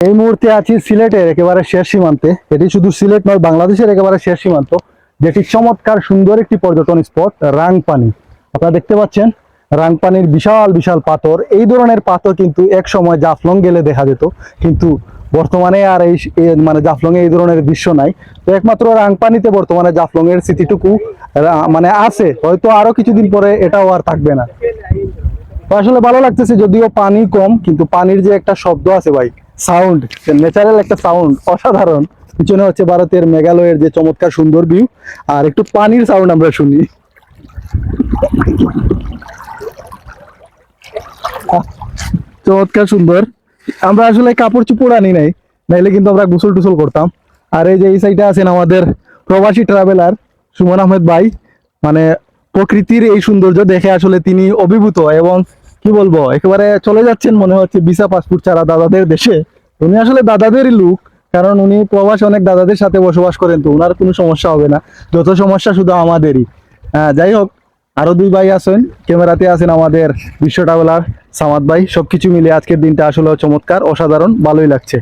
এই মুহূর্তে আছি সিলেটের একেবারে শেষ সীমান্তে। এটি শুধু সিলেট নয়, বাংলাদেশের একেবারে শেষ সীমান্ত, যেটি চমৎকার সুন্দর একটি পর্যটন স্পট, রাংপানি। আপনারা দেখতে পাচ্ছেন, রাংপানির বিশাল বিশাল পাথর। এই ধরনের পাথর কিন্তু এক সময় জাফলং গেলে দেখা যেত, কিন্তু বর্তমানে আর এই মানে জাফলং এই ধরনের দৃশ্য নাই। তো একমাত্র রাংপানিতে বর্তমানে জাফলং এর স্মৃতিটুকু মানে আছে। হয়তো আরও কিছুদিন পরে এটাও আর থাকবে না। তো আসলে ভালো লাগতেছে, যদিও পানি কম, কিন্তু পানির যে একটা শব্দ আছে ভাই সাউন্ড ন্যাচারাল একটা সাউন্ড, অসাধারণ। পিছনে হচ্ছে ভারতের মেঘালয়ের যে চমৎকার সুন্দর ভিউ আর একটু পানির সাউন্ড আমরা শুনি। চমৎকার সুন্দর। আমরা আসলে কাপড় চুপড় আনি নাই, নাইলে কিন্তু আমরা গোসল টুসল করতাম। আর এই যে এই সাইডে আছেন আমাদের প্রবাসী ট্রাভেলার সুমন আহমেদ ভাই মানে প্রকৃতির এই সৌন্দর্য দেখে আসলে তিনি অভিভূত এবং কি বলব, একেবারে চলে যাচ্ছেন মনে হচ্ছে ভিসা, পাসপোর্ট ছাড়া দাদাদের দেশে। উনি আসলে দাদাদেরই লুক, কারণ উনি প্রবাস অনেক দাদাদের সাথে বসবাস করেন তো ওনার কোনো সমস্যা হবে না। যত সমস্যা শুধু আমাদেরই। হ্যাঁ যাই হোক আরও দুই ভাই আছেন, ক্যামেরাতে আছেন আমাদের বিশ্ব ট্রাভেলার সামাদ ভাই। সবকিছু মিলে আজকের দিনটা আসলে চমৎকার, অসাধারণ, ভালোই লাগছে।